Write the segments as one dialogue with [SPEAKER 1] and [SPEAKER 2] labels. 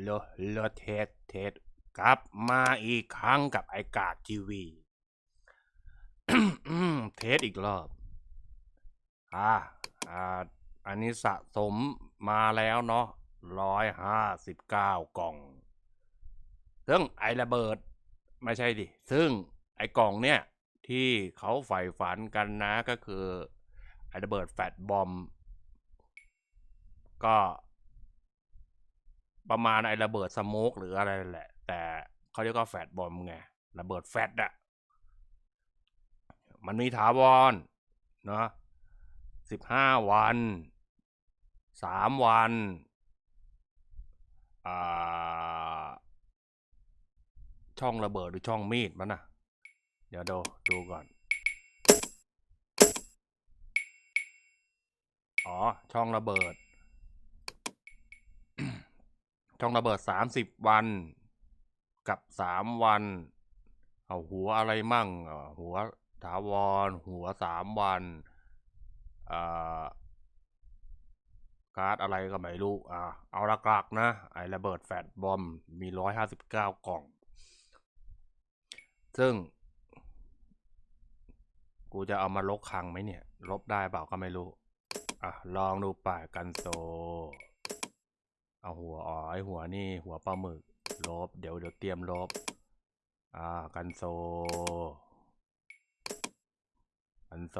[SPEAKER 1] เลอเลอเทสเทสกลับมาอีกครั้งกับไอกากทีวีเทสอีกรอบ อ่า อ่า อันนี้สะสมมาแล้วเนาะร้อยห้าสิบเก้ากล่อง ซึ่งไอระเบิด ไม่ใช่ดิ ซึ่งไอกล่องเนี่ย ที่เขาใฝ่ฝันกันนะก็คือ ไอระเบิดแฟตบอม ก็ ประมาณไอระเบิดสโมกหรืออะไรแหละ แต่เขาเรียกว่าแฟตบอมไงระเบิดแฟตอะมันมีถาวรเนาะสิบห้าวันสามวันอ่าช่องระเบิดหรือช่องมีดมันนะเดี๋ยวดูดูก่อน อ๋อ ช่องระเบิด ช่องระเบิดสามสิบวันกับสามวัน เอาหัวอะไรมั่งหัวถาวร หัวสามวันอ่าการ์ดอะไรก็ไม่รู้อ่าเอาหลักนะ ไอระเบิดแฟตบอมมีร้อยห้าสิบเก้ากล่อง ซึ่ง กูจะเอามาลบคังไหมเนี่ย ลบได้เปล่าก็ไม่รู้ อะ ลองดูป่ากันโซ เอาหัวอ๋อไอหัวนี่หัวปลาหมึกลบ เดี๋ยวเดี๋ยวเตรียมลบ อ่า กันโซ กันโซ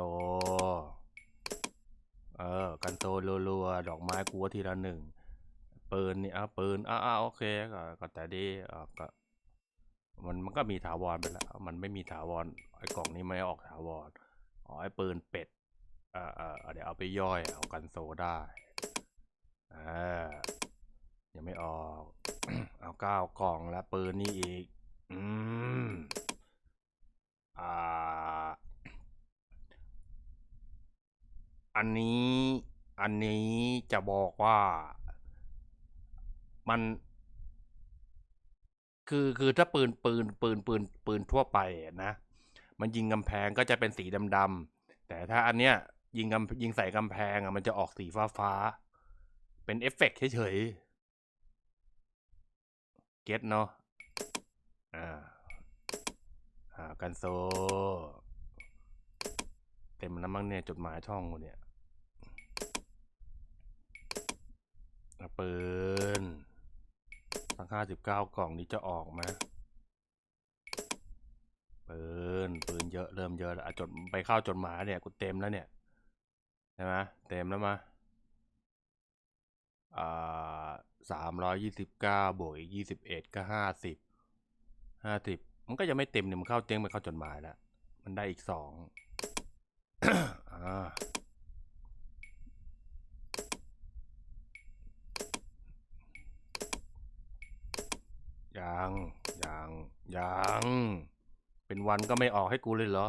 [SPEAKER 1] เออ กันโซรัวๆดอกไม้กูว่าทีละหนึ่งปืนนี่อะปืนอะอะโอเคก็ก็แต่ดีอะก็มันมันก็มีถาวรไปแล้ว มันไม่มีถาวรไอ้กล่องนี้ไม่ออกถาวรอ๋อไอ้ปืนเป็ดอ่อเอ่อเดี๋ยวเอาไปย่อยเอากันโซได้อ่า ยังไม่ออก เอาเก้ากล่องแล้วปืนนี่อีก อืม อ่า อันนี้ อันนี้จะบอกว่า มัน คือคือถ้าปืนปืนปืนปืนปืนทั่วไปนะ มันยิงกำแพงก็จะเป็นสีดำๆ แต่ถ้าอันเนี้ยยิงกำยิงใส่กำแพงอะมันจะออกสีฟ้าๆเป็นเอฟเฟกต์เฉยๆ เก็ตเนาะอ่าอ่ากันโซ เต็มแล้วมั้งเนี่ยจดหมายช่องกูเนี่ยอะปืนทั้งห้าสิบเก้ากล่องนี้จะออกไหมปืนปืนเยอะเริ่มเยอะแล้วจดไปเข้าจดหมายเนี่ยกูเต็มแล้วเนี่ยใช่ไหมเต็มแล้วมาอ่า สามร้อยยี่สิบเก้าบวกอีกยี่สิบเอ็ดก็ห้าสิบห้าสิบมันก็ยังไม่เต็มเนี่ยมันเข้าเต็มไปเข้าจดหมายแล้ว มันได้อีกสองอ่ายังยังยังเป็นวันก็ไม่ออกให้กูเลยเหรอ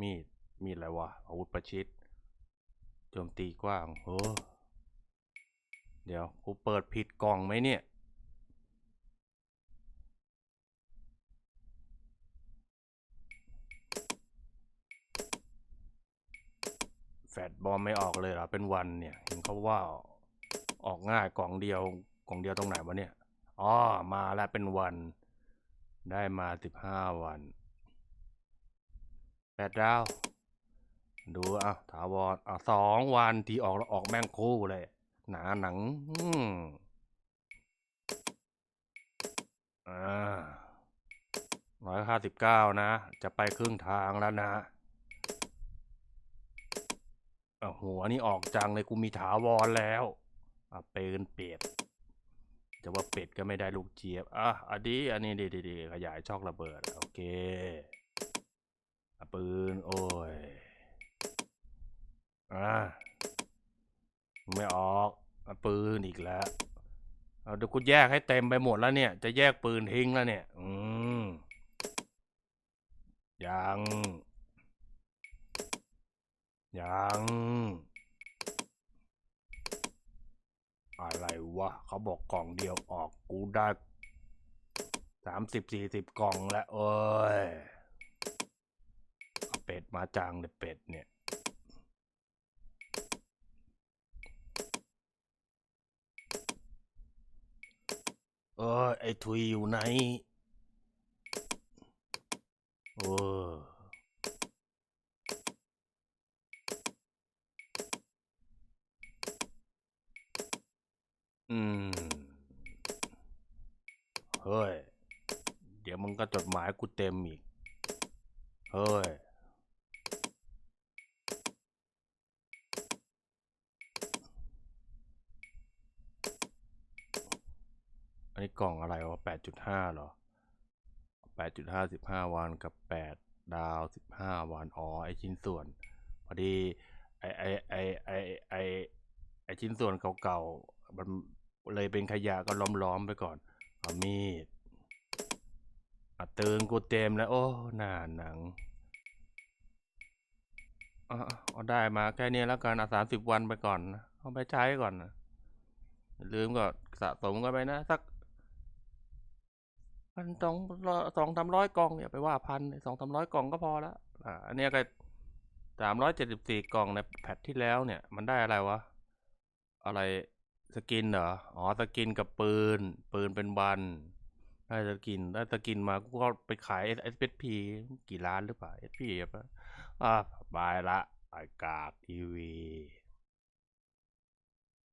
[SPEAKER 1] มีด มีดอะไรวะอาวุธประชิดโจมตีกว้างโอ้ เดี๋ยวกูเปิดผิดกล่องไหมเนี่ย แฟดบอมไม่ออกเลยเหรอ เป็นวันเนี่ย เห็นเขาว่าออกง่ายกล่องเดียว กล่องเดียวตรงไหนวะเนี่ย อ๋อ มาแล้วเป็นวัน ได้มาสิบห้าวันแปดดาว ดูอะถาวรอะสองวันที่ออกแล้วออกแม่งคู่เลย หนาหนังอ่าร้อยห้าสิบเก้านะ จะไปครึ่งทางแล้วนะอหัวนี่ออกจังเลยกูมีถาวรแล้วอะเป็นเป็ดจะว่าเป็ดก็ไม่ได้ลูกเจี๊ยบ อะ อันนี้ อันนี้ดีดีขยายช่องระเบิด โอเคอะปืน โอ้ย อะ ไม่ออกอะปืนอีกแล้วเอาเดี๋ยวกูแยกให้เต็มไปหมดแล้วเนี่ย จะแยกปืนทิ้งแล้วเนี่ย อืมยังยังอะไรวะเขาบอกกล่องเดียวออกกูได้สามสิบสี่สิบกล่องแล้วเอ้ยเอาเป็ดมาจังเลยเป็ดเนี่ย เออไอ้ทุยอยู่ไหนโอ้อืม เฮ้ย เดี๋ยวมึงก็จดหมายกูเต็มอีก เฮ้ย นนี้กล่องอะไรวะแปดจุดห้าหรอแปดจุดห้าสิบห้าวันกับแปดดาวสิบห้าวันอ๋อไอชิ้นส่วน พอดีไอไอไอไอไอไอชิ้นส่วนเก่าๆมันเลยเป็นขยะก็ล้อมๆไปก่อนเอามีดอะเตือนกูเต็มแล้ว โอ้หน้าหนังอะอะเอาได้มาแค่นี้แล้วกันอะสามสิบวันไปก่อนนะเอาไปใช้ก่อนนะลืมก็สะสมกันไปนะ สัก พันสองสองสามร้อยกล่องอย่าไปว่าพันสองสามร้อยกล่องก็พอละอ่าอันนี้ก็สามร้อยเจ็ดสิบสี่กล่องในแพทที่แล้วเนี่ย มันได้อะไรวะ อะไรสกินเหรอ อ๋อสกินกับปืน ปืนเป็นบัน ได้สกิน ได้สกินมากูก็ไปขายเอสเอสพีกี่ล้านหรือเปล่าเอสพีอะอะบายละไอกากทีวี